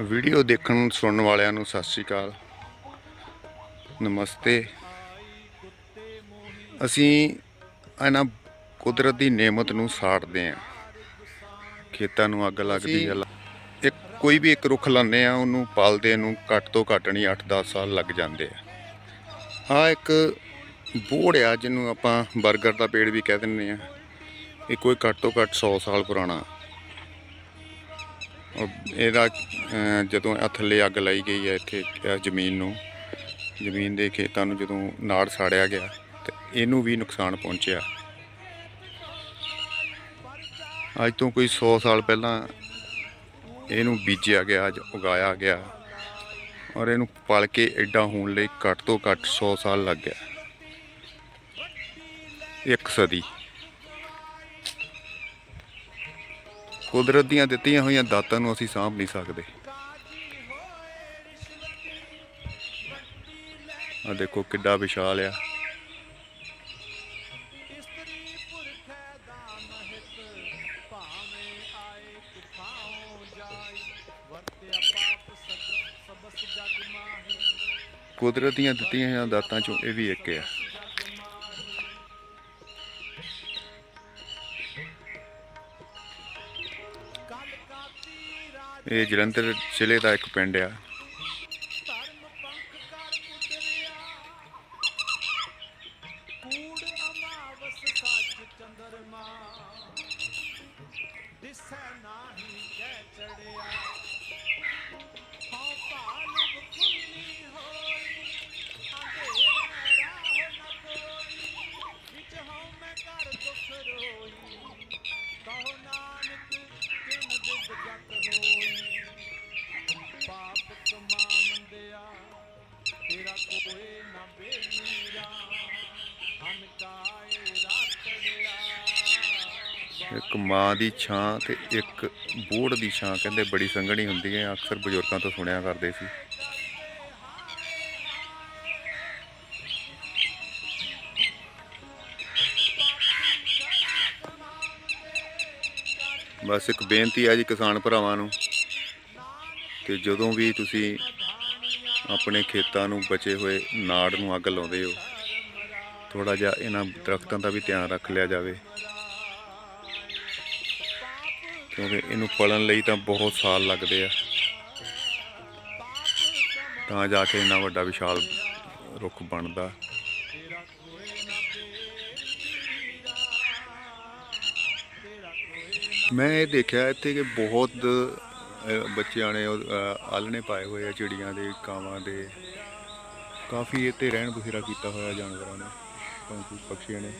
Video ਦੇਖਣ ਸੁਣਨ ਵਾਲਿਆਂ ਨੂੰ ਸਤਿ ਸ਼੍ਰੀ ਅਕਾਲ। ਨਮਸਤੇ। ਅਸੀਂ ਇਹਨਾਂ ਕੁਦਰਤ ਦੀ ਨੇਮਤ ਨੂੰ ਸਾੜਦੇ ਆਂ ਖੇਤਾਂ ਨੂੰ ਅੱਗ ਲੱਗਦੀ ਹੈ। ਇੱਕ ਕੋਈ ਵੀ ਇੱਕ ਰੁੱਖ ਲਾਉਂਦੇ ਆ ਉਹਨੂੰ ਪਾਲਦੇ ਨੂੰ ਘੱਟ ਤੋਂ ਘੱਟ ਨਹੀਂ 8-10 ਸਾਲ ਲੱਗ ਜਾਂਦੇ ਆ। ਆ ਇੱਕ ਬੋੜ ਆ ਜਿਹਨੂੰ ਆਪਾਂ 버ਗਰ ਦਾ ਪੇੜ ਵੀ ਕਹਿ ਦਿੰਦੇ ਆ ਇਹ ਕੋਈ ਘੱਟ ਤੋਂ ਘੱਟ 100 ਸਾਲ ਪੁਰਾਣਾ। ਇਹਦਾ ਜਦੋਂ ਆ ਥੱਲੇ ਅੱਗ ਲਾਈ ਗਈ ਹੈ ਇੱਥੇ ਜ਼ਮੀਨ ਨੂੰ, ਜ਼ਮੀਨ ਦੇ ਖੇਤਾਂ ਨੂੰ ਜਦੋਂ ਨਾੜ ਸਾੜਿਆ ਗਿਆ, ਤੇ ਇਹਨੂੰ ਵੀ ਨੁਕਸਾਨ ਪਹੁੰਚਿਆ। ਅੱਜ ਤੋਂ ਕੋਈ 100 ਸਾਲ ਪਹਿਲਾਂ ਇਹਨੂੰ ਬੀਜਿਆ ਗਿਆ, ਅੱਜ ਉਗਾਇਆ ਗਿਆ ਔਰ ਇਹਨੂੰ ਪਲ ਕੇ ਐਡਾ ਹੋਣ ਲਈ ਘੱਟ ਤੋਂ ਘੱਟ 100 ਸਾਲ ਲੱਗ ਗਿਆ ਇੱਕ ਸਦੀ। ਕੁਦਰਤ ਦੀਆਂ ਦਿੱਤੀਆਂ ਹੋਈਆਂ ਦਾਤਾਂ ਨੂੰ ਅਸੀਂ ਸਾਂਭ ਨਹੀਂ ਸਕਦੇ। ਆ ਦੇਖੋ ਕਿੱਡਾ ਵਿਸ਼ਾਲ ਆ। ਕੁਦਰਤ ਦੀਆਂ ਦਿੱਤੀਆਂ ਹੋਈਆਂ ਦਾਤਾਂ ਚੋਂ ਇਹ ਵੀ ਇੱਕ ਆ। ਇਹ ਜਲੰਧਰ ਜ਼ਿਲ੍ਹੇ ਦਾ ਇੱਕ ਪਿੰਡ ਆ। ਚੰਦਰਮਾ ਦਿਸੈ ਨਾਹੀ ਕਹਿ ਚੜਿਆ। ਇੱਕ ਮਾਂ ਦੀ ਛਾਂ ਤੇ ਇੱਕ ਬੋੜ ਦੀ ਛਾਂ ਕਹਿੰਦੇ ਬੜੀ ਸੰਘਣੀ ਹੁੰਦੀ ਹੈ, ਅਕਸਰ ਬਜ਼ੁਰਗਾਂ ਤੋਂ ਸੁਣਿਆ ਕਰਦੇ ਸੀ। ਬਸ ਇੱਕ ਬੇਨਤੀ ਹੈ ਜੀ ਕਿਸਾਨ ਭਰਾਵਾਂ ਨੂੰ ਕਿ ਜਦੋਂ ਵੀ ਤੁਸੀਂ ਆਪਣੇ ਖੇਤਾਂ ਨੂੰ ਬਚੇ ਹੋਏ ਨਾੜ ਨੂੰ ਅੱਗ ਲਾਉਂਦੇ ਹੋ। ਥੋੜਾ ਜਿਹਾ ਇਹਨਾਂ ਦਰਖਤਾਂ ਦਾ ਵੀ ਧਿਆਨ ਰੱਖ ਲਿਆ ਜਾਵੇ। ਕਿਉਂਕਿ ਇਹਨੂੰ ਪਲਣ ਲਈ ਤਾਂ ਬਹੁਤ ਸਾਲ ਲੱਗਦੇ ਆ। ਤਾਂ ਜਾ ਕੇ ਇੰਨਾ ਵੱਡਾ ਵਿਸ਼ਾਲ ਰੁੱਖ ਬਣਦਾ। ਮੈਂ ਇਹ ਦੇਖਿਆ ਇੱਥੇ ਕਿ ਬਹੁਤ ਬੱਚਿਆਂ ਨੇ ਉਹ, ਅਹ, ਆਲਣੇ ਪਾਏ ਹੋਏ ਆ ਚਿੜੀਆਂ ਦੇ ਕਾਵਾਂ ਦੇ। ਕਾਫੀ ਇੱਥੇ ਰਹਿਣ ਬਸੇਰਾ ਕੀਤਾ ਹੋਇਆ ਜਾਨਵਰਾਂ ਨੇ ਪੰਛੀ ਪਕਸ਼ੀਆਂ ਨੇ।